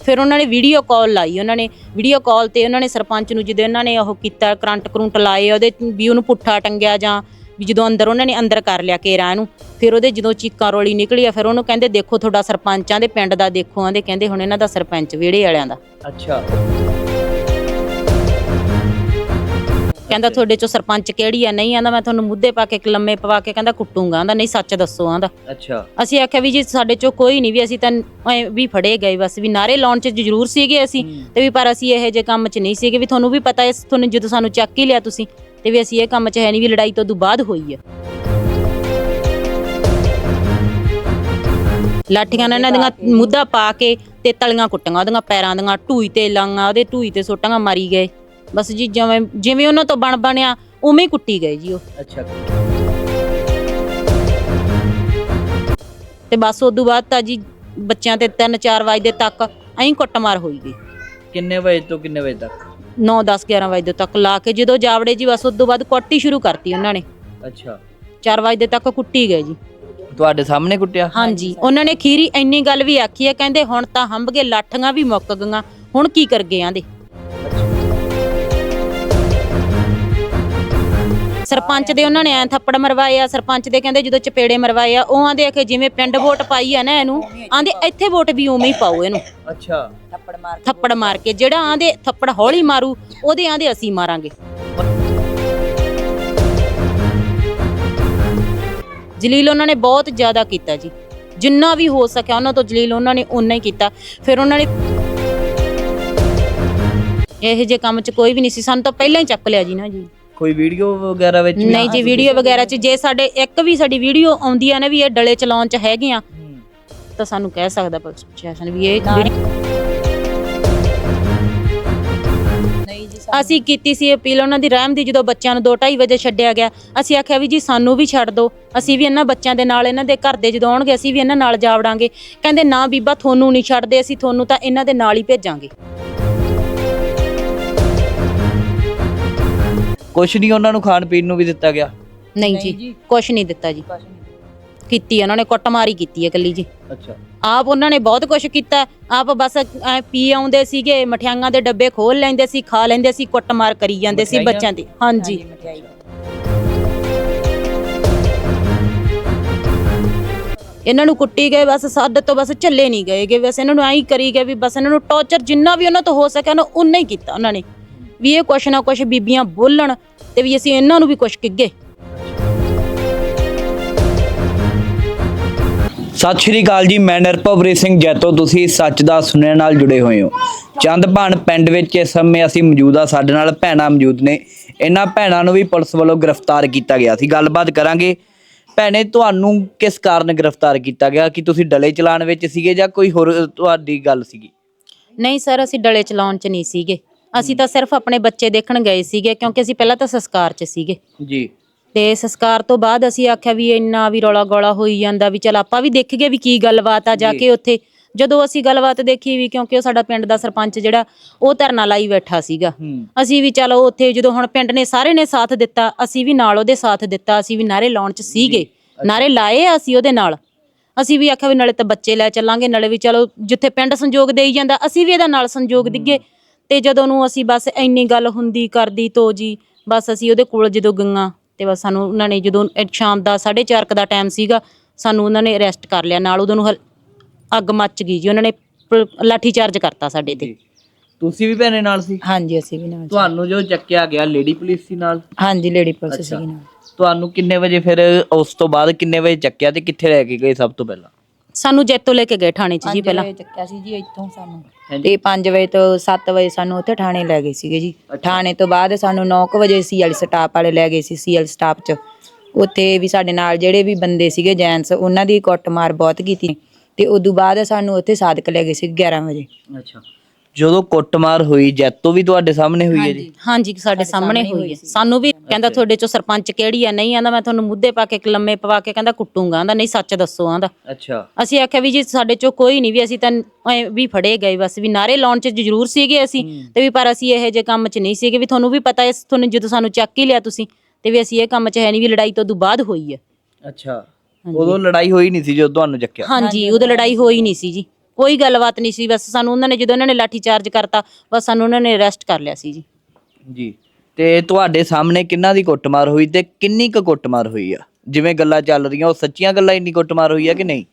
ਫਿਰ ਉਹਨਾਂ ਨੇ ਵੀਡੀਓ ਕਾਲ ਲਾਈ, ਉਹਨਾਂ ਨੇ ਵੀਡੀਓ ਕਾਲ ਤੇ ਉਹਨਾਂ ਨੇ ਸਰਪੰਚ ਨੂੰ ਜਦੋਂ ਉਹਨਾਂ ਨੇ ਉਹ ਕੀਤਾ, ਕਰੰਟ ਕਰੰਟ ਲਾਏ, ਉਹਦੇ ਵੀ ਉਹਨੂੰ ਪੁੱਠਾ ਟੰਗਿਆ ਜਾਂ ਵੀ ਜਦੋਂ ਅੰਦਰ ਉਹਨਾਂ ਨੇ ਅੰਦਰ ਕਰ ਲਿਆ ਕੇਰਾ ਇਹਨੂੰ, ਫਿਰ ਉਹਦੇ ਜਦੋਂ ਚੀਕਾਂ ਰੋਲੀ ਨਿਕਲੀ ਆ ਫਿਰ ਉਹਨੂੰ ਕਹਿੰਦੇ ਦੇਖੋ ਤੁਹਾਡਾ ਸਰਪੰਚਾਂ ਦੇ ਪਿੰਡ ਦਾ ਦੇਖੋ ਆਂਦੇ ਕਹਿੰਦੇ ਹੁਣ ਇਹਨਾਂ ਦਾ ਸਰਪੰਚ ਵਿਹੜੇ ਵਾਲਿਆਂ ਦਾ। ਅੱਛਾ। ਕਹਿੰਦਾ ਤੁਹਾਡੇ ਚੋਂ ਸਰਪੰਚ ਕਿਹੜੀ ਆ? ਨਹੀਂ ਆਂਦਾ ਮੈਂ ਤੁਹਾਨੂੰ ਮੁੱਦੇ ਪਾ ਕੇ ਲੰਮੇ ਪਵਾ ਕੇ ਕਹਿੰਦਾ ਕੁੱਟੂਗਾ। ਆਂਦਾ ਨਹੀਂ ਸੱਚ ਦੱਸੋ ਆਂਦਾ। ਅੱਛਾ। ਅਸੀਂ ਆਖਿਆ ਵੀ ਜੀ ਸਾਡੇ ਚੋਂ ਕੋਈ ਨਹੀਂ ਵੀ ਅਸੀਂ ਤਾਂ ਐਂ ਵੀ ਫੜੇ ਗਏ ਬਸ ਵੀ ਨਾਰੇ ਲਾਉਣ ਚ ਜ਼ਰੂਰ ਸੀਗੇ ਅਸੀਂ ਤੇ ਵੀ ਪਰ ਅਸੀਂ ਇਹੋ ਜਿਹੇ ਕੰਮ 'ਚ ਨਹੀਂ ਸੀਗੇ। ਵੀ ਤੁਹਾਨੂੰ ਵੀ ਪਤਾ ਹੈ ਤੁਹਾਨੂੰ ਜਦੋਂ ਸਾਨੂੰ ਚੱਕ ਹੀ ਲਿਆ ਤੁਸੀਂ ਤੇ ਵੀ ਅਸੀਂ ਇਹ ਕੰਮ 'ਚ ਹੈ ਨਹੀਂ ਵੀ ਲੜਾਈ ਤੋਂ ਉਦੋਂ ਬਾਅਦ ਹੋਈ ਹੈ। ਲਾਠੀਆਂ ਨਾਲ ਇਹਨਾਂ ਦੀਆਂ ਮੁੱਦਾ ਪਾ ਕੇ। ਤੇ ਤਲੀਆਂ ਕੁੱਟੀਆਂ ਉਹਦੀਆਂ ਪੈਰਾਂ ਦੀਆਂ ਢੂਈ ਤੇ ਲਾਂਗਾ ਉਹਦੇ ਢੂਈ ਤੇ ਸੋਟਾਂ ਮਾਰੀ ਗਏ। ਬਸ ਜੀ ਜਿਵੇਂ ਜਿਵੇਂ ਉਹਨਾਂ ਤੋਂ ਬਣ ਬਣਿਆ ਉਵੇਂ ਹੀ ਕੁੱਟੀ ਗਏ ਜੀ ਉਹ। ਅੱਛਾ। ਤੇ ਬਸ ਉਦੋਂ ਬਾਅਦ ਤਾਂ ਜੀ ਬੱਚਿਆਂ ਤੇ 3-4 ਵਜੇ ਤੱਕ ਐਂ ਕੁੱਟਮਾਰ ਹੋਈ ਗਈ। ਕਿੰਨੇ ਵਜੇ ਤੋਂ ਕਿੰਨੇ ਵਜੇ ਤੱਕ? 9 10 11 ਵਜੇ ਤੱਕ ਲਾ ਕੇ ਜਦੋਂ ਜਾਵੜੇ ਜੀ ਬਸ ਉਦੋਂ ਬਾਅਦ ਕੁੱਟੀ ਸ਼ੁਰੂ ਕਰਤੀ ਉਹਨਾਂ ਨੇ। ਅੱਛਾ। 4 ਵਜੇ ਤੱਕ ਕੁੱਟੀ ਗਏ ਜੀ। ਤੁਹਾਡੇ ਸਾਹਮਣੇ ਕੁੱਟਿਆ? ਹਾਂਜੀ ਉਹਨਾਂ ਨੇ ਖੀਰੀ ਇੰਨੀ ਗੱਲ ਵੀ ਆਖੀ ਹੈ ਕਹਿੰਦੇ ਹੁਣ ਤਾਂ ਹੰਬ ਗਏ ਲਾਠੀਆਂ ਵੀ ਮੁੱਕ ਗਈਆਂ ਹੁਣ ਕੀ ਕਰ ਗਏ ਆਂਦੇ ਸਰਪੰਚ ਦੇ ਉਹਨਾਂ ਨੇ ਐ ਥੱਪੜ ਮਰਵਾਏ ਆ ਸਰਪੰਚ ਦੇ ਕਹਿੰਦੇ ਜਦੋਂ ਚਪੇੜੇ ਮਰਵਾਏ ਆ ਉਹ ਆਂਦੇ ਆ ਕਿ ਜਿਵੇਂ ਪਿੰਡ ਵੋਟ ਪਾਈ ਆ ਨਾ ਇਹਨੂੰ ਆਂਦੇ ਇੱਥੇ ਵੋਟ ਵੀ ਉਵੇਂ ਹੀ ਪਾਓ ਇਹਨੂੰ। ਅੱਛਾ। ਥੱਪੜ ਮਾਰ ਕੇ ਜਿਹੜਾ ਆਂਦੇ ਥੱਪੜ ਹੌਲੀ ਮਾਰੂ ਉਹਦੇ ਆਂਦੇ ਅਸੀਂ ਮਾਰਾਂਗੇ। ਜਲੀਲ ਉਹਨਾਂ ਨੇ ਬਹੁਤ ਜ਼ਿਆਦਾ ਕੀਤਾ ਜੀ। ਜਿੰਨਾ ਵੀ ਹੋ ਸਕਿਆ ਉਹਨਾਂ ਤੋਂ ਜਲੀਲ ਉਹਨਾਂ ਨੇ ਉਨਾ ਹੀ ਕੀਤਾ। ਫਿਰ ਉਹਨਾਂ ਨੇ ਇਹੋ ਜਿਹੇ ਕੰਮ 'ਚ ਕੋਈ ਵੀ ਨਹੀਂ ਸੀ ਸਾਨੂੰ ਤਾਂ ਪਹਿਲਾਂ ਹੀ ਚੱਕ ਲਿਆ ਜੀ ਨਾ ਜੀ। ਕੋਈ ਵੀਡੀਓ ਵਗੈਰਾ ਵਿੱਚ ਵੀ ਨਹੀਂ ਜੀ ਵੀਡੀਓ ਵਗੈਰਾ 'ਚ ਜੇ ਸਾਡੇ ਇੱਕ ਵੀ ਸਾਡੀ ਵੀਡੀਓ ਆਉਂਦੀ ਆ ਨਾ ਵੀ ਇਹ ਡਲੇ ਚਲਾਉਣ 'ਚ ਹੈਗੇ ਆ ਹੂੰ। ਤਾਂ ਸਾਨੂੰ ਕਹਿ ਸਕਦਾ ਪੁਲਿਸ ਪ੍ਰਸ਼ਾਸਨ ਵੀ ਇਹ ਵੀਡੀਓ ਅਸੀਂ ਕੀਤੀ ਸੀ ਅਪੀਲ ਉਹਨਾਂ ਦੀ ਰਹਿਮ ਦੀ ਜਦੋਂ ਬੱਚਿਆਂ ਨੂੰ 2:30 ਵਜੇ ਛੱਡਿਆ ਗਿਆ ਅਸੀਂ ਆਖਿਆ ਵੀ ਜੀ ਸਾਨੂੰ ਵੀ ਛੱਡ ਦਿਓ ਅਸੀਂ ਵੀ ਇਹਨਾਂ ਬੱਚਿਆਂ ਦੇ ਨਾਲ ਇਹਨਾਂ ਦੇ ਘਰ ਦੇ ਜਦੋਂ ਆਉਣਗੇ ਅਸੀਂ ਵੀ ਇਹਨਾਂ ਨਾਲ ਜਾ ਵੜਾਂਗੇ ਕਹਿੰਦੇ ਨਾ ਬੀਬਾ ਤੁਹਾਨੂੰ ਨਹੀਂ ਛੱਡਦੇ ਅਸੀਂ ਤੁਹਾਨੂੰ ਤਾਂ ਇਹਨਾਂ ਦੇ ਨਾਲ ਹੀ ਭੇਜਾਂਗੇ ਕੁਛ ਨਹੀਂ ਉਹਨਾਂ ਨੂੰ ਖਾਣ ਪੀਣ ਨੂੰ ਵੀ ਦਿੱਤਾ ਗਿਆ। ਨਹੀਂ ਜੀ ਕੁਝ ਨਹੀਂ ਦਿੱਤਾ ਜੀ। ਕੀਤੀ ਉਹਨਾਂ ਨੇ ਕੁੱਟਮਾਰੀ ਕੀਤੀ ਹੈ ਕੱਲੀ ਜੀ। ਅੱਛਾ। ਆਪ ਉਹਨਾਂ ਨੇ ਬਹੁਤ ਕੁਝ ਕੀਤਾ। ਆਪ ਬਸ ਐਂ ਪੀ ਆਉਂਦੇ ਸੀਗੇ ਮਠਿਆਈਆਂ ਦੇ ਡੱਬੇ ਖੋਲ ਲੈਂਦੇ ਸੀ ਖਾ ਲੈਂਦੇ ਸੀ ਕੁੱਟਮਾਰ ਕਰੀ ਜਾਂਦੇ ਸੀ ਮਠਿਆਈਆਂ? ਬੱਚਿਆਂ ਦੀ। ਹਾਂਜੀ। ਇਹਨਾਂ ਨੂੰ ਕੁੱਟੀ ਗਏ ਬਸ ਸਾਡੇ ਤੋਂ ਬਸ ਝੱਲੇ ਨਹੀਂ ਗਏਗੇ ਬਸ ਇਹਨਾਂ ਨੂੰ ਐਂ ਹੀ ਕਰੀ ਗਏ ਵੀ ਬਸ ਇਹਨਾਂ ਨੂੰ ਟੌਰਚਰ ਜਿੰਨਾ ਵੀ ਉਹਨਾਂ ਤੋਂ ਹੋ ਸਕਿਆ ਨਾ ਉਨਾ ਹੀ ਕੀਤਾ ਉਹਨਾਂ ਨੇ। ਵੀ ਇਹ ਕੁਛ ਨਾ ਕੁਛ ਬੀਬੀਆਂ ਬੋਲਣ ਤੇ ਵੀ ਅਸੀਂ ਇਹਨਾਂ ਨੂੰ ਵੀ ਕੁਛ ਕਿੱਗੇ। ਸਤਿ ਸ਼੍ਰੀ ਅਕਾਲ ਜੀ ਮੈਂ ਨਿਰਭਵਰੀ ਸਿੰਘ ਜੈਤੋ ਤੁਸੀਂ ਸੱਚ ਦਾ ਸੁਣਨ ਨਾਲ ਜੁੜੇ ਹੋਏ ਹੋ। ਚੰਦਪਾਨ ਪਿੰਡ ਵਿੱਚ ਇਸ ਸਮੇਂ ਅਸੀਂ ਮੌਜੂਦ ਆ ਸਾਡੇ ਨਾਲ ਭੈਣਾਂ ਮੌਜੂਦ ਨੇ। ਇਹਨਾਂ ਭੈਣਾਂ ਨੂੰ ਵੀ ਪੁਲਿਸ ਵੱਲੋਂ ਗ੍ਰਿਫਤਾਰ ਕੀਤਾ ਗਿਆ ਸੀ। ਗੱਲਬਾਤ ਕਰਾਂਗੇ। ਭੈਣੇ ਤੁਹਾਨੂੰ ਕਿਸ ਕਾਰਨ ਗ੍ਰਿਫਤਾਰ ਕੀਤਾ ਗਿਆ? ਕਿ ਤੁਸੀਂ ਡਲੇ ਚਲਾਉਣ ਵਿੱਚ ਸੀਗੇ ਜਾਂ ਕੋਈ ਹੋਰ ਤੁਹਾਡੀ ਗੱਲ ਸੀਗੀ? ਨਹੀਂ ਸਰ ਅਸੀਂ ਡਲੇ ਚਲਾਉਣ ਚ ਨਹੀਂ ਸੀਗੇ। ਅਸੀਂ ਤਾਂ ਸਿਰਫ ਆਪਣੇ ਬੱਚੇ ਦੇਖਣ ਗਏ ਸੀਗੇ ਕਿਉਂਕਿ ਅਸੀਂ ਪਹਿਲਾਂ ਤਾਂ ਸੰਸਕਾਰ ਚ ਸੀਗੇ। ਜੀ। ਤੇ ਸੰਸਕਾਰ ਤੋਂ ਬਾਅਦ ਅਸੀਂ ਆਖਿਆ ਵੀ ਇੰਨਾ ਵੀ ਰੌਲਾ ਗੋਲਾ ਹੋਈ ਜਾਂਦਾ ਵੀ ਚਲ ਆਪਾਂ ਵੀ ਦੇਖੀਏ ਵੀ ਕੀ ਗੱਲਬਾਤ ਆ ਜਾ। ਕੇ ਉੱਥੇ। ਜਦੋਂ ਅਸੀਂ ਗੱਲਬਾਤ ਦੇਖੀ ਵੀ ਕਿਉਂਕਿ ਉਹ ਸਾਡਾ ਪਿੰਡ ਦਾ ਸਰਪੰਚ ਜਿਹੜਾ ਉਹ ਧਰਨਾ ਲਾਈ ਬੈਠਾ ਸੀਗਾ। ਅਸੀਂ ਵੀ ਚਲੋ ਉੱਥੇ ਜਦੋਂ ਹੁਣ ਪਿੰਡ ਨੇ ਸਾਰੇ ਨੇ ਸਾਥ ਦਿੱਤਾ ਅਸੀਂ ਵੀ ਨਾਲ ਉਹਦੇ ਸਾਥ ਦਿੱਤਾ ਅਸੀਂ ਵੀ ਨਾਰੇ ਲਾਉਣ ਚ ਸੀਗੇ। ਨਾਰੇ ਲਾਏ ਆ ਅਸੀਂ ਉਹਦੇ ਨਾਲ। ਅਸੀਂ ਵੀ ਆਖਿਆ ਵੀ ਨਾਲੇ ਤਾਂ ਬੱਚੇ ਲੈ ਚੱਲਾਂਗੇ ਨਾਲੇ ਵੀ ਚਲੋ ਜਿੱਥੇ ਪਿੰਡ ਸੰਯੋਗ ਦੇਈ ਜਾਂਦਾ ਅਸੀਂ ਵੀ ਇਹਦਾ ਨਾਲ ਸੰਯੋਗ ਦਿੱਗੇ। ਤੇ ਜਦੋਂ ਨੂੰ ਅਸੀਂ ਬਸ ਇੰਨੀ ਗੱਲ ਹੁੰਦੀ ਕਰਦੀ ਤੋ ਜੀ ਬਸ ਅਸੀਂ ਉਹਦੇ ਕੋਲ ਜਦੋਂ ਗਈਆਂ ਤੇ ਬਸ ਸਾਨੂੰ ਉਹਨਾਂ ਨੇ ਜਦੋਂ ਇਹ ਸ਼ਾਮ ਦਾ 4:30 ਦਾ ਟਾਈਮ ਸੀਗਾ ਸਾਨੂੰ ਉਹਨਾਂ ਨੇ ਅਰੈਸਟ ਕਰ ਲਿਆ ਨਾਲ ਉਦੋਂ ਨੂੰ ਹਲ- ਅੱਗ ਮੱਚ ਗਈ ਜੀ ਉਹਨਾਂ ਨੇ ਪ- ਲਾਠੀ ਚਾਰਜ ਕਰਤਾ ਸਾਡੇ ਤੇ। ਤੁਸੀਂ ਵੀ ਭੈਣੇ ਨਾਲ ਸੀ? ਹਾਂਜੀ ਅਸੀਂ ਵੀ ਨਾਲ ਤੁਹਾਨੂੰ ਜੋ ਚੱਕਿਆ ਗਿਆ ਲੇਡੀ ਪੁਲਿਸ ਸੀ ਨਾਲ? ਹਾਂਜੀ ਲੇਡੀ ਪੁਲਿਸ ਅੱਛਾ। ਸੀਗੀ ਨਾਲ। ਤੁਹਾਨੂੰ ਕਿੰਨੇ ਵਜੇ ਫਿਰ ਉਸ ਤੋਂ ਬਾਅਦ ਕਿੰਨੇ ਵਜੇ ਚੱਕਿਆ ਤੇ ਕਿੱਥੇ ਲੈ ਕੇ ਗਏ ਸਭ ਤੋਂ ਪਹਿਲਾਂ? ਸਾਨੂੰ ਜੈਤੋ ਲੈ ਕੇ ਗਏ ਥਾਣੇ 'ਚ ਜੀ ਪਹਿਲਾਂ। ਪੰਜ ਵਜੇ ਚੱਕਿਆ ਸੀ ਜੀ ਇੱਥੋਂ ਸਾਨੂੰ। ਹਾਂਜੀ। ਤੇ 5 ਵਜੇ ਤੋਂ 7 ਵਜੇ ਸਾਨੂੰ ਉੱਥੇ ਥਾਣੇ ਲੈ ਗਏ ਸੀਗੇ ਜੀ। ਥਾਣੇ ਤੋਂ ਬਾਅਦ ਸਾਨੂੰ 9 ਵਜੇ ਸੀਐਲ ਸਟਾਫ ਵਾਲੇ ਲੈ ਗਏ ਸੀ ਸੀਐਲ ਸਟਾਫ 'ਚ। ਉੱਥੇ ਵੀ ਸਾਡੇ ਨਾਲ ਜਿਹੜੇ ਵੀ ਬੰਦੇ ਸੀਗੇ ਜੈਂਟਸ ਉਹਨਾਂ ਦੀ ਕੁੱਟਮਾਰ ਬਹੁਤ ਕੀਤੀ। ਤੇ ਉਦੋਂ ਬਾਅਦ ਸਾਨੂੰ ਉੱਥੇ ਸਾਦਕ ਲੈ ਗਏ ਸੀ 11 ਵਜੇ। ਅੱਛਾ। ਜਦੋਂ ਕੁੱਟਮਾਰ ਹੋਈ ਜੈਤੋ ਵੀ ਤੁਹਾਡੇ ਸਾਹਮਣੇ ਹੋਈ ਹੈ ਜੀ? ਹਾਂਜੀ ਸਾਡੇ ਸਾਹਮਣੇ ਹੋਈ ਹੈ ਸਾਨੂੰ ਵੀ ਕਹਿੰਦਾ ਤੁਹਾਡੇ ਚੋਂ ਸਰਪੰਚ ਕਿਹੜੀ ਆ? ਨਹੀਂ ਆਂਦਾ ਮੈਂ ਤੁਹਾਨੂੰ ਮੁੱਦੇ ਪਾ ਕੇ ਲੰਮੇ ਪਵਾ ਕੇ ਕਹਿੰਦਾ ਕੁੱਟੂਗਾ ਆਂਦਾ ਨਹੀਂ ਸੱਚ ਦੱਸੋ ਆਂਦਾ ਅੱਛਾ। ਅਸੀਂ ਆਖਿਆ ਵੀ ਜੀ ਸਾਡੇ ਚੋਂ ਕੋਈ ਨਹੀਂ ਵੀ ਅਸੀਂ ਤਾਂ ਐਂ ਵੀ ਫੜੇ ਗਏ ਬਸ ਵੀ ਨਾਰੇ ਲਾਉਣ ਚ ਜ਼ਰੂਰ ਸੀਗੇ ਅਸੀਂ ਤੇ ਵੀ ਪਰ ਅਸੀਂ ਇਹੋ ਜਿਹੇ ਕੰਮ ਚ ਨਹੀਂ ਸੀਗੇ ਵੀ ਤੁਹਾਨੂੰ ਵੀ ਪਤਾ ਹੈ ਤੁਹਾਨੂੰ ਜਦੋਂ ਸਾਨੂੰ ਚੱਕ ਹੀ ਲਿਆ ਤੁਸੀਂ ਤੇ ਵੀ ਅਸੀਂ ਇਹ ਕੰਮ ਚ ਹੈ ਨਹੀਂ ਵੀ ਲੜਾਈ ਤੋਂ ਉਦੋਂ ਬਾਅਦ ਹੋਈ ਹੈ। ਅੱਛਾ। ਉਦੋਂ ਲੜਾਈ ਹੋਈ ਨਹੀਂ ਸੀ ਜਦੋਂ ਤੁਹਾਨੂੰ ਚੱਕਿਆ? ਹਾਂਜੀ ਉਦੋਂ ਲੜਾਈ ਹੋਈ ਨਹੀਂ ਸੀ ਜੀ। ਕੋਈ ਗੱਲਬਾਤ ਨਹੀਂ ਸੀ ਬਸ ਸਾਨੂੰ ਉਹਨਾਂ ਨੇ ਜਦੋਂ ਉਹਨਾਂ ਨੇ ਲਾਠੀ ਚਾਰਜ ਕਰਤਾ ਬਸ ਸਾਨੂੰ ਉਹਨਾਂ ਨੇ ਅਰੈਸਟ ਕਰ ਲਿਆ ਸੀ ਜੀ। ਜੀ। ਤੇ ਤੁਹਾਡੇ ਸਾਹਮਣੇ ਕਿੰਨਾ ਦੀ ਕੁੱਟਮਾਰ ਹੋਈ ਤੇ ਕਿੰਨੀ ਕੁ ਕੁੱਟਮਾਰ ਹੋਈ ਆ? ਜਿਵੇਂ ਗੱਲਾਂ ਚੱਲ ਰਹੀਆਂ ਉਹ ਸੱਚੀਆਂ ਗੱਲਾਂ ਇੰਨੀ ਕੁੱਟਮਾਰ ਹੋਈ ਆ ਕਿ ਨਹੀਂ?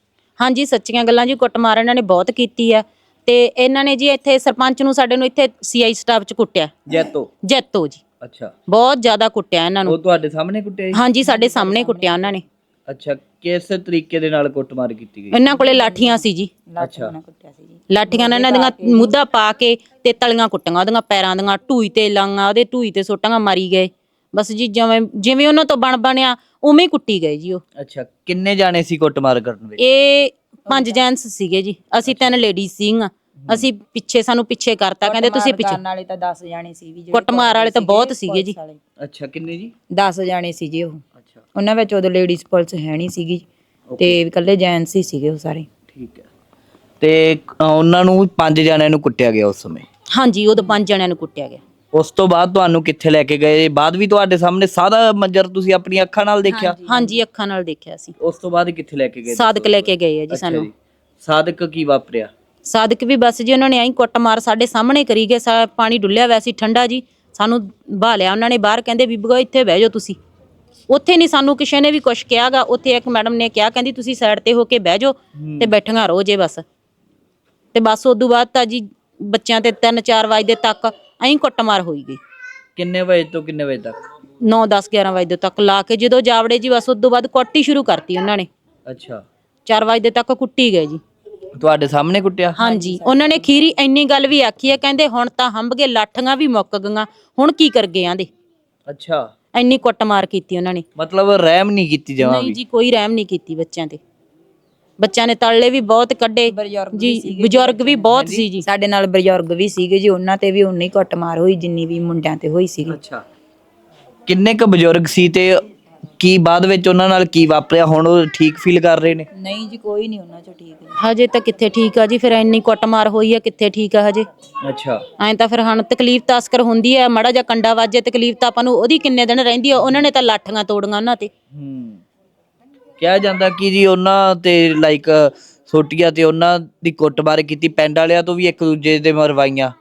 ਹਾਂਜੀ ਸੱਚੀਆਂ ਗੱਲਾਂ ਜੀ ਕੁੱਟਮਾਰ ਇਹਨਾਂ ਨੇ ਬਹੁਤ ਕੀਤੀ ਆ। ਤੇ ਇਹਨਾਂ ਨੇ ਜੀ ਇੱਥੇ ਸਰਪੰਚ ਨੂੰ ਸਾਡੇ ਨੂੰ ਇੱਥੇ ਸੀਆਈ ਸਟਾਫ ਚ ਕੁੱਟਿਆ। ਜੈਤੋ? ਜੈਤੋ ਜੀ। ਅੱਛਾ। ਬਹੁਤ ਜ਼ਿਆਦਾ ਕੁੱਟਿਆ ਇਹਨਾਂ ਨੂੰ। ਉਹ ਤੁਹਾਡੇ ਸਾਹਮਣੇ ਕੁੱਟਿਆ ਜੀ? ਹਾਂਜੀ ਸਾਡੇ ਸਾਹਮਣੇ ਕੁੱਟਿਆ ਉਹਨਾਂ ਨੇ। ਅੱਛਾ। ਕਿਸ ਤਰੀਕੇ ਦੇ ਨਾਲ ਕੁੱਟਮਾਰ ਕੀਤੀ ਗਈ? ਇਹਨਾਂ ਕੋਲੇ ਲਾਠੀਆਂ ਸੀ ਜੀ। ਅੱਛਾ। ਕੁੱਟਿਆ ਸੀ ਜੀ। ਲਾਠੀਆਂ ਨਾਲ ਇਹਨਾਂ ਦੀਆਂ ਮੁੱਦਾ ਪਾ ਕੇ ਤੇ ਤਲੀਆਂ ਕੁੱਟੀਆਂ ਉਹਦੀਆਂ ਪੈਰਾਂ ਦੀਆਂ ਢੂਈ ਤੇ ਲਾਂਗਾ ਉਹਦੇ ਢੂਈ ਤੇ ਸੁੱਟਾਂ ਮਾਰੀ ਗਏ। ਬਸ ਜੀ ਜਿਵੇਂ ਜਿਵੇਂ ਉਹਨਾਂ ਤੋਂ ਬਣ ਬਣਿਆ ਉਵੇਂ ਹੀ ਕੁੱਟੀ ਗਏ ਜੀ ਉਹ। ਅੱਛਾ ਕਿੰਨੇ ਜਾਣੇ ਸੀ ਕੁੱਟਮਾਰ ਕਰਨ ਵਿੱਚ? ਇਹ ਪੰਜ ਜੈਂਟਸ ਸੀਗੇ ਜੀ। ਅਸੀਂ ਤਿੰਨ ਲੇਡੀਜ਼ ਸੀਗੀਆਂ। ਅਸੀਂ ਪਿੱਛੇ ਸਾਨੂੰ ਪਿੱਛੇ ਕਰਤਾ ਕਹਿੰਦੇ ਤੁਸੀਂ ਪਿੱਛੇ। ਕਰਨ ਵਾਲੇ ਤਾਂ 10 ਜਾਣੇ ਸੀ ਵੀ ਜਿਹੜੇ ਕੁੱਟਮਾਰ ਵਾਲੇ ਤਾਂ ਬਹੁਤ ਸੀਗੇ ਜੀ। ਅੱਛਾ ਕਿੰਨੇ ਜੀ? 10 ਜਾਣੇ ਸੀ ਜੀ ਉਹ। ਉਹਨਾਂ ਵਿੱਚ ਉਦੋਂ ਲੇਡੀਜ਼ ਪੁਲਿਸ ਹੈ ਨਹੀਂ ਸੀਗੀ। ਤੇ ਇਕੱਲੇ ਜੈਂਟਸ ਹੀ ਸੀਗੇ ਉਹ ਸਾਰੇ। ਠੀਕ ਹੈ। ਤੇ ਅ, ਉਹਨਾਂ ਨੂੰ ਪੰਜ ਜਣਿਆਂ ਨੂੰ ਕੁੱਟਿਆ ਗਿਆ ਉਸ ਸਮੇਂ? ਹਾਂਜੀ ਉਦੋਂ ਪੰਜ ਜਣਿਆਂ ਨੂੰ ਕੁੱਟਿਆ ਗਿਆ। ਉਸ ਤੋਂ ਬਾਅਦ ਤੁਹਾਨੂੰ ਕਿੱਥੇ ਲੈ ਕੇ ਗਏ? ਬਾਅਦ ਵੀ ਤੁਹਾਡੇ ਸਾਹਮਣੇ ਸਾਰਾ ਮੰਜ਼ਰ ਤੁਸੀਂ ਆਪਣੀ ਅੱਖਾਂ ਨਾਲ ਦੇਖਿਆ? ਹਾਂਜੀ ਅੱਖਾਂ ਨਾਲ ਦੇਖਿਆ ਸੀ। ਉਸ ਤੋਂ ਬਾਅਦ ਕਿੱਥੇ ਲੈ ਕੇ ਗਏ? ਸਾਦਕ ਲੈ ਕੇ ਗਏ ਆ ਜੀ ਅੱਛਾ ਸਾਨੂੰ। ਸਾਦਕ ਕੀ ਵਾਪਰਿਆ? ਸਾਦਕ ਵੀ ਬਸ ਜੀ ਉਹਨਾਂ ਨੇ ਐਂ ਕੁੱਟਮਾਰ ਸਾਡੇ ਸਾਹਮਣੇ ਕਰੀ ਗਏ। ਸਾ- ਪਾਣੀ ਡੁੱਲਿਆ ਵੈਸੀ ਠੰਡਾ ਜੀ। ਸਾਨੂੰ ਬਾਲਿਆ ਉਹਨਾਂ ਨੇ ਬਾਹਰ ਕਹਿੰਦੇ ਬੀਬੀਓ ਇੱਥੇ ਬਹਿ ਜਾਓ ਤੁਸੀਂ। ਉੱਥੇ ਨਹੀਂ ਸਾਨੂੰ ਕਿਸੇ ਨੇ ਵੀ ਕੁਝ ਕਿਹਾਗਾ ਉੱਥੇ ਇੱਕ ਮੈਡਮ ਨੇ ਕਿਹਾ ਕਹਿੰਦੀ ਤੁਸੀਂ ਸਾਈਡ ਤੇ ਹੋ ਕੇ ਬਹਿ ਜਾਓ ਤੇ ਬੈਠੀਆਂ ਰਹੋ ਜੇ ਬਸ। ਤੇ ਬਸ ਉਦੋਂ ਬਾਅਦ ਤਾਂ ਜੀ ਬੱਚਿਆਂ ਤੇ 3-4 ਵਜੇ ਤੱਕ ਐਂ ਕੁੱਟਮਾਰ ਹੋਈ ਗਈ। ਕਿੰਨੇ ਵਜੇ ਤੋਂ ਕਿੰਨੇ ਵਜੇ ਤੱਕ? 9 10 11 ਵਜੇ ਤੱਕ ਲਾ ਕੇ ਜਦੋਂ ਜਾਵੜੇ ਜੀ ਬਸ ਉਦੋਂ ਬਾਅਦ ਕੁੱਟੀ ਸ਼ੁਰੂ ਕਰਤੀ ਉਹਨਾਂ ਨੇ। ਅੱਛਾ। 4 ਵਜੇ ਤੱਕ ਕੁੱਟੀ ਗਏ ਜੀ। ਤੁਹਾਡੇ ਸਾਹਮਣੇ ਕੁੱਟਿਆ? ਹਾਂਜੀ ਉਹਨਾਂ ਨੇ ਖੀਰੀ ਇੰਨੀ ਗੱਲ ਵੀ ਆਖੀ ਹੈ ਕਹਿੰਦੇ ਹੁਣ ਤਾਂ ਹੰਬ ਗਏ ਲਾਠੀਆਂ ਵੀ ਮੁੱਕ ਗਈਆਂ ਹੁਣ ਕੀ ਕਰ ਗਏ ਆਂਦੇ ਅੱਛਾ। ਇੰਨੀ ਕੁੱਟਮਾਰ ਕੀਤੀ ਉਹਨਾਂ ਨੇ। ਮਤਲਬ ਰਹਿਮ ਨਹੀਂ ਕੀਤੀ ਜਮਾਂ ਨਹੀਂ ਵੀ? ਜੀ ਕੋਈ ਰਹਿਮ ਨਹੀਂ ਕੀਤੀ ਬੱਚਿਆਂ ਤੇ। ਬੱਚਿਆਂ ਨੇ ਤਲਲੇ ਵੀ ਬਹੁਤ ਕੱਢੇ। ਬਜ਼ੁਰਗ ਜੀ ਬਜ਼ੁਰਗ ਵੀ ਬਹੁਤ ਸੀ ਜੀ। ਸਾਡੇ ਨਾਲ ਬਜ਼ੁਰਗ ਵੀ ਸੀਗੇ ਜੀ ਉਹਨਾਂ ਤੇ ਵੀ ਉਨੀ ਕੁੱਟਮਾਰ ਹੋਈ ਜਿੰਨੀ ਵੀ ਮੁੰਡਿਆਂ ਤੇ ਹੋਈ ਸੀਗੀ। ਅੱਛਾ। ਕਿੰਨੇ ਕ ਬਜ਼ੁਰਗ ਸੀ ਤੇ ਕੀ ਬਾਅਦ ਵਿੱਚ ਉਹਨਾਂ ਨਾਲ ਕੀ ਵਾਪਰਿਆ? ਹੁਣ ਉਹ ਠੀਕ ਫੀਲ ਕਰ ਰਹੇ ਨੇ? ਨਹੀਂ ਜੀ ਕੋਈ ਨਹੀਂ ਉਹਨਾਂ ਚੋਂ ਠੀਕ ਹਜੇ ਤਾਂ ਕਿੱਥੇ ਠੀਕ ਆ ਜੀ ਫਿਰ ਇੰਨੀ ਕੁੱਟਮਾਰ ਹੋਈ ਆ ਕਿੱਥੇ ਠੀਕ ਆ ਹਜੇ? ਅੱਛਾ। ਐਂ ਤਾਂ ਫਿਰ ਹਨ ਤਕਲੀਫ ਤਾਂ ਅਸਕਰ ਹੁੰਦੀ ਆ ਮੜਾ ਜਾਂ ਕੰਡਾ ਵਾਜੇ ਤਕਲੀਫ ਤਾਂ ਆਪਾਂ ਨੂੰ ਉਹਦੀ ਕਿੰਨੇ ਦਿਨ ਰਹਿੰਦੀ ਆ ਉਹਨਾਂ ਨੇ ਤਾਂ ਲਾਠੀਆਂ ਤੋੜੀਆਂ ਉਹਨਾਂ ਤੇ। ਹੂੰ। ਕਿਹਾ ਜਾਂਦਾ ਕਿ ਜੀ ਉਹਨਾਂ ਤੇ ਲਾਈਕ ਛੋਟੀਆਂ ਤੇ ਉਹਨਾਂ ਦੀ ਕੁੱਟਮਾਰ ਕੀਤੀ ਪਿੰਡ ਵਾਲਿਆਂ ਤੋਂ ਵੀ ਇੱਕ ਦੂਜੇ ਦੇ ਮਰਵਾਈਆਂ।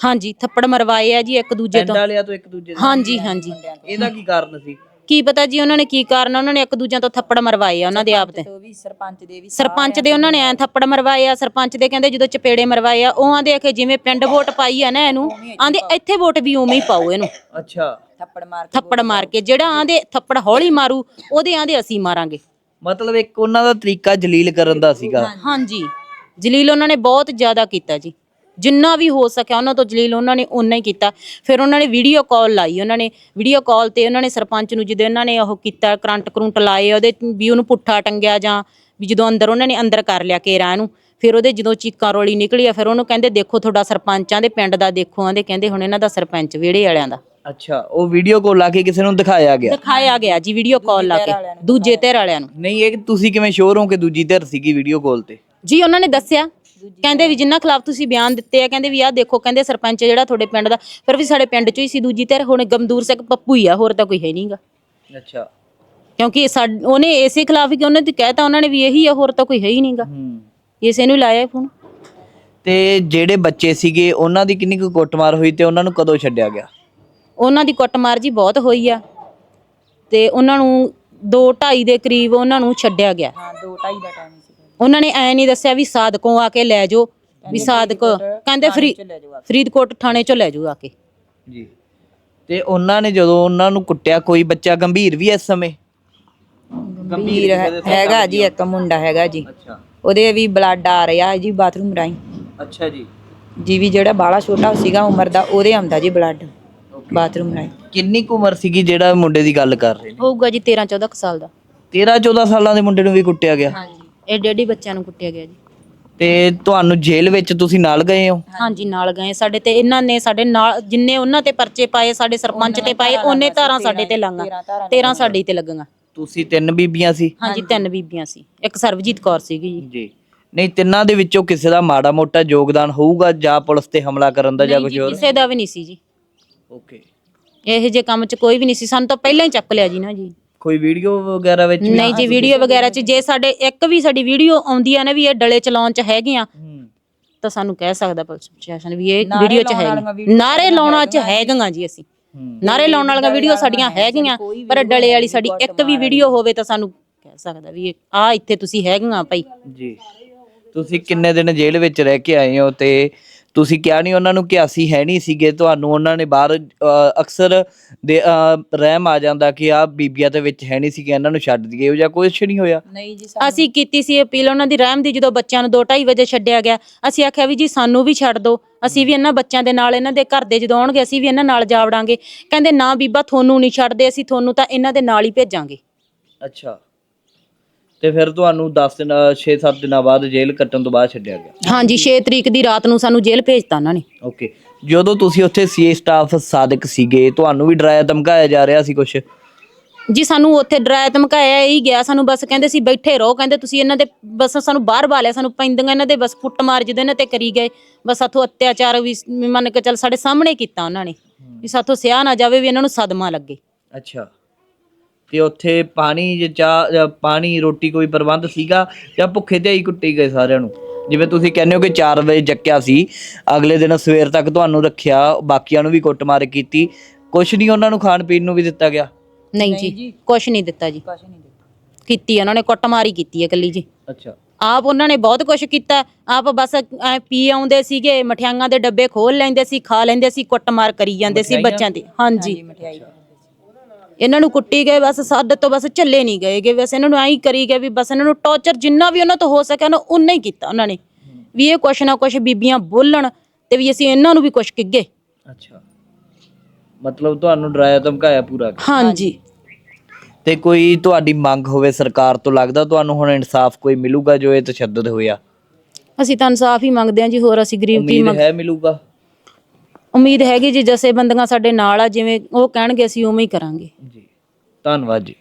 ਹਾਂਜੀ ਥੱਪੜ ਮਰਵਾਏ ਆ ਜੀ ਇੱਕ ਦੂਜੇ ਪਿੰਡ ਤੋਂ। ਵਾਲਿਆਂ ਤੋਂ ਇੱਕ ਦੂਜੇ ਦੇ ਹਾਂਜੀ ਹਾਂਜੀ। ਇਹਦਾ ਕੀ ਕਾਰਨ ਸੀ? ਕੀ ਪਤਾ ਜੀ ਉਹਨਾਂ ਨੇ ਕੀ ਕਾਰਨ ਉਹਨਾਂ ਨੇ ਇੱਕ ਦੂਜਿਆਂ ਤੋਂ ਥੱਪੜ ਮਰਵਾਏ ਆ ਉਹਨਾਂ ਦੇ ਆਪ ਤੇ। ਉਹ ਵੀ ਸਰਪੰਚ ਦੇ ਵੀ ਸਰਪੰਚ ਦੇ ਉਹਨਾਂ ਨੇ ਐ ਥੱਪੜ ਮਰਵਾਏ ਆ ਸਰਪੰਚ ਦੇ ਕਹਿੰਦੇ ਜਦੋਂ ਚਪੇੜੇ ਮਰਵਾਏ ਆ ਉਹ ਆਂਦੇ ਕਿ ਜਿਵੇਂ ਪਿੰਡ ਵੋਟ ਪਾਈ ਆ ਨਾ ਇਹਨੂੰ ਆਂਦੇ ਇੱਥੇ ਵੋਟ ਵੀ ਉਵੇਂ ਹੀ ਪਾਓ ਇਹਨੂੰ। ਅੱਛਾ। ਥੱਪੜ ਮਾਰ ਥੱਪੜ ਮਾਰ ਕੇ ਜਿਹੜਾ ਆਂਦੇ ਥੱਪੜ ਹੌਲੀ ਮਾਰੂ ਉਹਦੇ ਆਂਦੇ ਅਸੀਂ ਮਾਰਾਂਗੇ। ਮਤਲਬ ਇੱਕ ਉਹਨਾਂ ਦਾ ਤਰੀਕਾ ਜਲੀਲ ਕਰਨ ਦਾ ਸੀਗਾ। ਹਾਂਜੀ। ਜਲੀਲ ਉਹਨਾਂ ਨੇ ਬਹੁਤ ਜ਼ਿਆਦਾ ਕੀਤਾ ਜੀ। ਜਿੰਨਾ ਵੀ ਹੋ ਸਕਿਆ ਉਹਨਾਂ ਤੋਂ ਜਲੀਲ ਉਹਨਾਂ ਨੇ ਓਨਾ ਹੀ ਕੀਤਾ। ਫਿਰ ਉਹਨਾਂ ਨੇ ਵੀਡੀਓ ਕਾਲ ਲਾਈ ਉਹਨਾਂ ਨੇ ਵੀਡੀਓ ਕਾਲ ਤੇ ਉਹਨਾਂ ਨੇ ਸਰਪੰਚ ਨੂੰ ਜਦੋਂ ਉਹਨਾਂ ਨੇ ਉਹ ਕੀਤਾ ਕਰੰਟ ਕਰੰਟ ਲਾਏ ਉਹਦੇ ਵੀ ਉਹਨੂੰ ਪੁੱਠਾ ਟੰਗਿਆ ਜਾਂ ਵੀ ਜਦੋਂ ਅੰਦਰ ਉਹਨਾਂ ਨੇ ਅੰਦਰ ਕਰ ਲਿਆ ਕੇਰਾ ਇਹਨੂੰ ਫਿਰ ਉਹਦੇ ਜਦੋਂ ਚੀਕਾਂ ਰੋਲੀ ਨਿਕਲੀ ਆ ਫਿਰ ਉਹਨੂੰ ਕਹਿੰਦੇ ਦੇਖੋ ਤੁਹਾਡਾ ਸਰਪੰਚਾਂ ਦੇ ਪਿੰਡ ਦਾ ਦੇਖੋ ਆਂਦੇ ਕਹਿੰਦੇ ਹੁਣ ਇਹਨਾਂ ਦਾ ਸਰਪੰਚ ਵਿਹੜੇ ਵਾਲਿਆਂ ਦਾ। ਅੱਛਾ ਉਹ ਵੀਡੀਓ ਕੋਲ ਲਾ ਕੇ ਕਿਸੇ ਨੂੰ ਦਿਖਾਇਆ ਗਿਆ? ਦਿਖਾਇਆ ਗਿਆ ਜੀ ਵੀਡੀਓ ਕਾਲ ਲਾ ਕੇ ਦੂਜੇ ਧਿਰ ਵਾਲਿਆਂ ਨੂੰ। ਨਹੀਂ ਇਹ ਤੁਸੀਂ ਕਿਵੇਂ ਸ਼ੋਰ ਹੋ ਕਿ ਦੂਜੀ ਧਿਰ ਸੀਗੀ ਵੀਡੀਓ ਕਾਲ ਤੇ? ਜੀ ਉਹਨਾਂ ਨੇ ਦੱਸਿਆ ਕਹਿੰਦੇ ਵੀ ਜਿੰਨਾ ਖਿਲਾਫ ਤੁਸੀਂ ਬਿਆਨ ਦਿੱਤੇ ਆ ਕਹਿੰਦੇ ਵੀ ਆਹ ਦੇਖੋ ਕਹਿੰਦੇ ਸਰਪੰਚ ਜਿਹੜਾ ਤੁਹਾਡੇ ਪਿੰਡ ਦਾ ਫਿਰ ਵੀ ਸਾਡੇ ਪਿੰਡ ਚੋਂ ਹੀ ਸੀ ਦੂਜੀ ਧਿਰ ਹੁਣ ਗਮਦੂਰ ਸਿੰਘ ਪੱਪੂ ਹੀ ਆ ਹੋਰ ਤਾਂ ਕੋਈ ਹੈ ਨਹੀਂਗਾ। ਅੱਛਾ। ਕਿਉਂਕਿ ਸਾਡ- ਉਹਨੇ ਇਸੇ ਖਿਲਾਫ ਹੀ ਕਿ ਉਹਨੇ ਤੇ ਕਹਿਤਾ ਉਹਨਾਂ ਨੇ ਵੀ ਇਹੀ ਆ ਹੋਰ ਤਾਂ ਕੋਈ ਹੈ ਹੀ ਨਹੀਂਗਾ। ਹੂੰ। ਇਸੇ ਨੂੰ ਲਾਇਆ ਫੋਨ। ਤੇ ਜਿਹੜੇ ਬੱਚੇ ਸੀਗੇ ਉਹਨਾਂ ਦੀ ਕਿੰਨੀ ਕੁ ਕੁੱਟਮਾਰ ਹੋਈ ਤੇ ਉਹਨਾਂ ਨੂੰ ਕਦੋਂ ਛੱਡਿਆ ਗਿਆ? ਉਹਨਾਂ ਦੀ ਕੁੱਟਮਾਰ ਜੀ ਬਹੁਤ ਹੋਈ ਆ। ਤੇ ਉਹਨਾਂ ਨੂੰ 2 2.5 ਦੇ ਕਰੀਬ ਉਹਨਾਂ ਨੂੰ ਛੱਡਿਆ ਗਿਆ। ਹਾਂ 2:30 ਦਾ ਟਾਈਮ ਉਹਨਾਂ ਨੇ ਐ ਨਹੀਂ ਦੱਸਿਆ ਵੀ ਸਾਦਕੋਂ ਆ ਕੇ ਲੈ ਜਾਓ ਵੀ ਸਾਦਕ ਕਹਿੰਦੇ ਫਰੀ ਫਰੀਦਕੋਟ ਥਾਣੇ ਚੋਂ ਲੈ ਜਾਓ ਆ ਕੇ। ਜੀ। ਤੇ ਉਹਨਾਂ ਨੇ ਜਦੋਂ ਉਹਨਾਂ ਨੂੰ ਕੁੱਟਿਆ ਕੋਈ ਬੱਚਾ ਗੰਭੀਰ ਵੀ ਇਸ ਸਮੇਂ? ਵੀਰ ਹੈਗਾ ਜੀ ਇੱਕ ਮੁੰਡਾ ਹੈਗਾ ਜੀ। ਅੱਛਾ। ਉਹਦੇ ਵੀ ਬਲੱਡ ਆ ਰਿਹਾ ਜੀ ਬਾਥਰੂਮ ਰਾਹੀਂ। ਅੱਛਾ ਜੀ। ਜੀ ਵੀ ਜਿਹੜਾ ਬਾਲਾ ਛੋਟਾ ਸੀਗਾ ਉਮਰ ਦਾ ਉਹਦੇ ਆਉਂਦਾ ਜੀ ਬਲੱਡ ਬਾਥਰੂਮ ਰਾਹੀਂ। ਕਿੰਨੀ ਕੁ ਉਮਰ ਸੀਗੀ ਜਿਹੜਾ ਮੁੰਡੇ ਦੀ ਗੱਲ ਕਰ ਰਹੇ ਨੇ? ਹੋਊਗਾ ਜੀ 13 14 ਕੁ ਸਾਲ ਦਾ। 13 14 ਸਾਲਾਂ ਦੇ ਮੁੰਡੇ ਨੂੰ ਵੀ ਕੁੱਟਿਆ ਗਿਆ? ਇਹ ਡੈਡੀ ਬੱਚਿਆਂ ਨੂੰ ਕੁੱਟਿਆ ਗਿਆ ਜੀ। ਤੇ ਤੁਹਾਨੂੰ ਜੇਲ੍ਹ ਵਿੱਚ ਤੁਸੀਂ ਨਾਲ ਗਏ ਹੋ? ਹਾਂਜੀ ਨਾਲ ਗਏ। ਸਾਡੇ ਤੇ ਇਹਨਾਂ ਨੇ ਸਾਡੇ ਨਾਲ ਜਿੰਨੇ ਉਹਨਾਂ ਤੇ ਪਰਚੇ ਪਾਏ ਸਾਡੇ ਸਰਪੰਚ ਤੇ ਪਾਏ ਉਹਨੇ ਧਾਰਾਂ ਸਾਡੇ ਤੇ ਲਾਂਗਾ 13 ਸਾਡੇ ਤੇ ਲੱਗੀਆਂ। ਤੁਸੀਂ ਤਿੰਨ ਬੀਬੀਆਂ ਸੀ? ਹਾਂਜੀ ਤਿੰਨ ਬੀਬੀਆਂ ਸੀ। ਇੱਕ ਸਰਬਜੀਤ ਕੌਰ ਸੀਗੀ ਜੀ। ਜੀ। ਨਹੀਂ ਤਿੰਨਾਂ ਦੇ ਵਿੱਚੋਂ ਕਿਸੇ ਦਾ ਮਾੜਾ ਮੋਟਾ ਯੋਗਦਾਨ ਹੋਊਗਾ ਜਾਂ ਪੁਲਿਸ ਤੇ ਹਮਲਾ ਕਰਨ ਦਾ ਜਾਂ ਕੁਝ ਹੋਰ? ਕਿਸੇ ਦਾ ਵੀ ਨਹੀਂ ਸੀ ਜੀ। ਓਕੇ। ਇਹੋ ਜਿਹੇ ਕੰਮ 'ਚ ਕੋਈ ਵੀ ਨਹੀਂ ਸੀ। ਸਾਨੂੰ ਤਾਂ ਪਹਿਲਾਂ ਹੀ ਚੱਕ ਲਿਆ ਜੀ ਨਾ ਜੀ। ਕੋਈ ਵੀਡੀਓ ਵਗੈਰਾ ਵਿੱਚ ਵੀ ਨਹੀਂ ਜੀ ਵੀਡੀਓ ਵਗੈਰਾ 'ਚ ਜੇ ਸਾਡੇ ਇੱਕ ਵੀ ਸਾਡੀ ਵੀਡੀਓ ਆਉਂਦੀ ਆ ਨਾ ਵੀ ਇਹ ਡਲੇ ਚਲਾਉਣ 'ਚ ਹੈਗੇ ਆ ਹੂੰ। ਤਾਂ ਸਾਨੂੰ ਕਹਿ ਸਕਦਾ ਪੁਲਿਸ ਪ੍ਰਸ਼ਾਸਨ ਵੀ ਇਹ ਨਾਅਰੇ ਵੀਡੀਓ 'ਚ ਲਾਉਣ ਹੈ ਨਾਰੇ ਲਾਉਣਾ 'ਚ ਹੈਗੀਆਂ ਜੀ। ਅਸੀਂ। ਨਾਰੇ ਲਾਉਣ ਵਾਲੀਆਂ ਵੀਡੀਓ ਸਾਡੀਆਂ ਹੈਗੀਆਂ ਪਰ ਡਲੇ ਵਾਲੀ ਸਾਡੀ ਇੱਕ ਵੀ ਵੀਡੀਓ ਹੋਵੇ ਤਾਂ ਸਾਨੂੰ ਕਹਿ ਸਕਦਾ ਵੀ ਆ ਇੱਥੇ ਤੁਸੀਂ ਹੈਗੀਆਂ ਭਾਈ। ਜੀ। ਤੁਸੀਂ ਕਿੰਨੇ ਦਿਨ ਜੇਲ੍ਹ ਵਿੱਚ ਰਹਿ ਕੇ ਆਏ ਹੋ ਤੇ ਤੁਸੀਂ ਕਿਹਾ ਨਹੀਂ ਉਹਨਾਂ ਨੂੰ ਕਿ ਅਸੀਂ ਹੈ ਨਹੀਂ ਸੀਗੇ ਤੁਹਾਨੂੰ ਉਹਨਾਂ ਨੇ ਬਾਹਰ ਅ, ਅਕਸਰ ਦੇ ਅ, ਰਹਿਮ ਆ ਜਾਂਦਾ ਕਿ ਆ ਬੀਬੀਆਂ ਦੇ ਵਿੱਚ ਹੈ ਨਹੀਂ ਸੀਗੇ ਇਹਨਾਂ ਨੂੰ ਛੱਡ ਦਈਏ ਉਹ ਜਾਂ ਕੁਝ ਨਹੀਂ ਹੋਇਆ? ਨਹੀਂ ਜੀ ਅਸੀਂ ਕੀਤੀ ਸੀ ਅਪੀਲ ਉਹਨਾਂ ਦੀ ਰਹਿਮ ਦੀ ਜਦੋਂ ਬੱਚਿਆਂ ਨੂੰ 2:30 ਵਜੇ ਛੱਡਿਆ ਗਿਆ ਅਸੀਂ ਆਖਿਆ ਵੀ ਜੀ ਸਾਨੂੰ ਵੀ ਛੱਡ ਦਿਓ ਅਸੀਂ ਵੀ ਇਹਨਾਂ ਬੱਚਿਆਂ ਦੇ ਨਾਲ ਇਹਨਾਂ ਦੇ ਘਰ ਦੇ ਜਦੋਂ ਆਉਣਗੇ ਅਸੀਂ ਵੀ ਇਹਨਾਂ ਨਾਲ ਜਾ ਵੜਾਂਗੇ ਕਹਿੰਦੇ ਨਾ ਬੀਬਾ ਤੁਹਾਨੂੰ ਨਹੀਂ ਛੱਡਦੇ ਅਸੀਂ ਤੁਹਾਨੂੰ ਤਾਂ ਇਹਨਾਂ ਦੇ ਨਾਲ ਹੀ ਭੇਜਾਂਗੇ। ਅੱਛਾ। ਤੇ ਫਿਰ ਤੁਹਾਨੂੰ 10 ਦਿਨ 6-7 ਦਿਨਾਂ ਬਾਅਦ ਜੇਲ੍ਹ ਕੱਟਣ ਤੋਂ ਬਾਅਦ ਛੱਡਿਆ ਗਿਆ। ਹਾਂਜੀ 6 ਤਰੀਕ ਦੀ ਰਾਤ ਨੂੰ ਸਾਨੂੰ ਜੇਲ੍ਹ ਭੇਜਤਾ ਉਹਨਾਂ ਨੇ। ਓਕੇ। ਜਦੋਂ ਤੁਸੀਂ ਉੱਥੇ ਸੀਏ ਸਟਾਫ ਸਾਦਕ ਸੀਗੇ ਤੁਹਾਨੂੰ ਵੀ ਡਰਾਇਆ ਧਮਕਾਇਆ ਜਾ ਰਿਹਾ ਸੀ ਕੁਝ ਜੀ ਸਾਨੂੰ ਉੱਥੇ ਡਰਾਇਆ ਧਮਕਾਇਆ ਹੀ ਗਿਆ। ਸਾਨੂੰ ਬਸ ਕਹਿੰਦੇ ਸੀ ਬੈਠੇ ਰਹੋ। ਕਹਿੰਦੇ ਤੁਸੀਂ ਇਹਨਾਂ ਦੇ ਬਸ ਸਾਨੂੰ ਬਾਹਰ ਬਾਲਿਆ। ਸਾਨੂੰ ਪੈਂਦੀਆਂ ਇਹਨਾਂ ਦੇ ਬਸ ਕੁੱਟਮਾਰ ਜਿਹਦੇ ਇਹਨਾਂ ਤੇ ਕਰੀ ਗਏ। ਬਸ ਸਾਥੋਂ ਅਤਿਆਚਾਰ ਵੀ ਮੰਨ ਕੇ ਚੱਲ ਸਾਡੇ ਸਾਹਮਣੇ ਕੀਤਾ ਉਹਨਾਂ ਨੇ। ਵੀ ਸਾਥੋਂ ਸਿਆ ਨਾ ਜਾਵੇ ਵੀ ਇਹਨਾਂ ਨੂੰ ਸਦਮਾ ਲੱਗੇ। ਅੱਛਾ। ਤੇ ਉੱਥੇ ਪਾਣੀ ਜਾਂ ਚਾਹ ਜਾਂ ਪਾਣੀ ਰੋਟੀ ਕੋਈ ਪ੍ਰਬੰਧ ਸੀਗਾ ਜਾਂ ਭੁੱਖੇ ਤੇ ਹੀ ਕੁੱਟੀ ਗਏ ਸਾਰਿਆਂ ਨੂੰ? ਜਿਵੇਂ ਤੁਸੀਂ ਕਹਿੰਦੇ ਹੋ ਕਿ 4 ਵਜੇ ਚੱਕਿਆ ਸੀ ਅਗਲੇ ਦਿਨ ਸਵੇਰ ਤੱਕ ਤੁਹਾਨੂੰ ਰੱਖਿਆ ਬਾਕੀਆਂ ਨੂੰ ਵੀ ਕੁੱਟਮਾਰ ਕੀਤੀ। ਕੁਛ ਨਹੀਂ ਉਹਨਾਂ ਨੂੰ ਖਾਣ ਪੀਣ ਨੂੰ ਵੀ ਦਿੱਤਾ ਗਿਆ? ਨਹੀਂ ਜੀ ਕੁਛ ਨਹੀਂ ਦਿੱਤਾ ਜੀ। ਕੀਤੀ ਉਹਨਾਂ ਨੇ ਕੁੱਟਮਾਰੀ ਕੀਤੀ ਹੈ ਕੱਲੀ ਜੀ। ਅੱਛਾ। ਆਪ ਉਹਨਾਂ ਨੇ ਬਹੁਤ ਕੁਝ ਕੀਤਾ। ਆਪ ਬਸ ਐ ਪੀ ਆਉਂਦੇ ਸੀਗੇ ਮਠਿਆਈਆਂ ਦੇ ਡੱਬੇ ਖੋਲ ਲੈਂਦੇ ਸੀ ਖਾ ਲੈਂਦੇ ਸੀ ਕੁੱਟਮਾਰ ਕਰੀ ਜਾਂਦੇ ਸੀ ਬੱਚਿਆਂ ਦੀ। ਹਾਂਜੀ। ਇਹਨਾਂ ਨੂੰ ਕੁੱਟੀ ਗਏ ਬਸ ਸੱਦ ਤੋਂ ਬਸ ਝੱਲੇ ਨਹੀਂ ਗਏਗੇ ਬਸ ਇਹਨਾਂ ਨੂੰ ਐਂ ਕਰੀ ਗਏ ਵੀ ਬਸ ਇਹਨਾਂ ਨੂੰ ਟੌਰਚਰ ਜਿੰਨਾ ਵੀ ਉਹਨਾਂ ਤੋਂ ਹੋ ਸਕਿਆ ਨਾ ਉਨਾ ਹੀ ਕੀਤਾ ਉਹਨਾਂ ਨੇ। ਵੀ ਇਹ ਕੁਛ ਨਾ ਕੁਛ ਬੀਬੀਆਂ ਬੋਲਣ ਤੇ ਵੀ ਅਸੀਂ ਇਹਨਾਂ ਨੂੰ ਵੀ ਕੁਛ ਕਿੱਗੇ। ਅੱਛਾ। ਮਤਲਬ ਤੁਹਾਨੂੰ ਡਰਾਇਆ ਧਮਕਾਇਆ ਪੂਰਾ? ਹਾਂਜੀ। ਤੇ ਕੋਈ ਤੁਹਾਡੀ ਮੰਗ ਹੋਵੇ ਸਰਕਾਰ ਤੋਂ ਲੱਗਦਾ ਤੁਹਾਨੂੰ ਹੁਣ ਇਨਸਾਫ ਕੋਈ ਮਿਲੂਗਾ ਜੋ ਇਹ ਤਸ਼ੱਦਦ ਹੋਇਆ? ਅਸੀਂ ਤਾਂ ਇਨਸਾਫ ਹੀ ਮੰਗਦੇ ਹਾਂ ਜੀ ਹੋਰ ਅਸੀਂ ਗਰੀਬ ਉਮੀਦ ਹੈ ਮਿਲੂਗਾ? ਉਮੀਦ ਹੈਗੀ ਜੀ ਜਸੇ ਬੰਦੀਆਂ ਸਾਡੇ ਨਾਲ ਆ ਜਿਵੇਂ ਉਹ ਕਹਿਣਗੇ ਅਸੀਂ ਉਵੇਂ ਹੀ ਕਰਾਂਗੇ। ਜੀ ਧੰਨਵਾਦ ਜੀ।